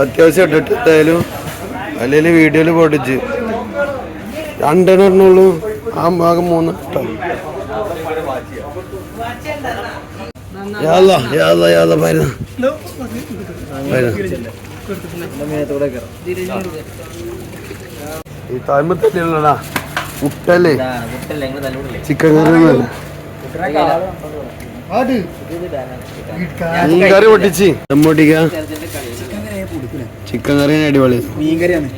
അത്യാവശ്യം ഇട്ടിട്ട് എന്തായാലും അല്ലെങ്കിൽ വീഡിയോയിൽ പൊട്ടിച്ച് രണ്ടെണ്ണം ഇടണുള്ളൂ. ആ ഭാഗം മൂന്ന് ഇട്ടോ യാല്ല യാല്ല യാല്ല വരുന്ന ഈ താഴ്മ തന്നെയല്ലടാ. മുട്ടല്ലേ? ചിക്കൻ കറി മീൻ കറി പൊട്ടിച്ച്. ദം പൊട്ടിക്ക. ചിക്കൻ കറി അടിപൊളി. മീൻ കറിയാണ്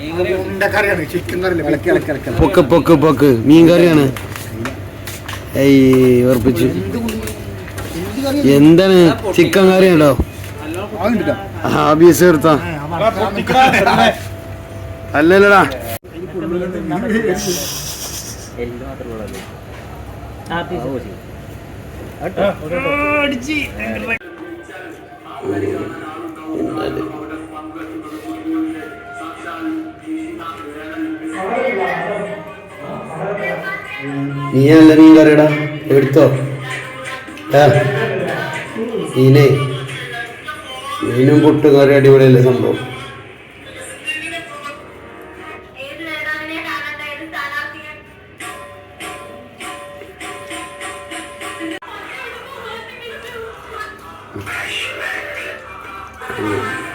പൊക്ക് പൊക്ക് പൊക്ക്. മീൻ കറിയാണ് ഏയ് ഉറപ്പിച്ചു. എന്താണ് ചിക്കൻ കറി ഉണ്ടോ ഹാബീസ് എടുത്താ അല്ലല്ലടാ. നീ നല്ല മീൻ കറിയടാ. എടുത്തോ. ഏ നീനും മീനും പുട്ടും കറി അടിപൊളിയല്ലേ സംഭവം. ഏത് you.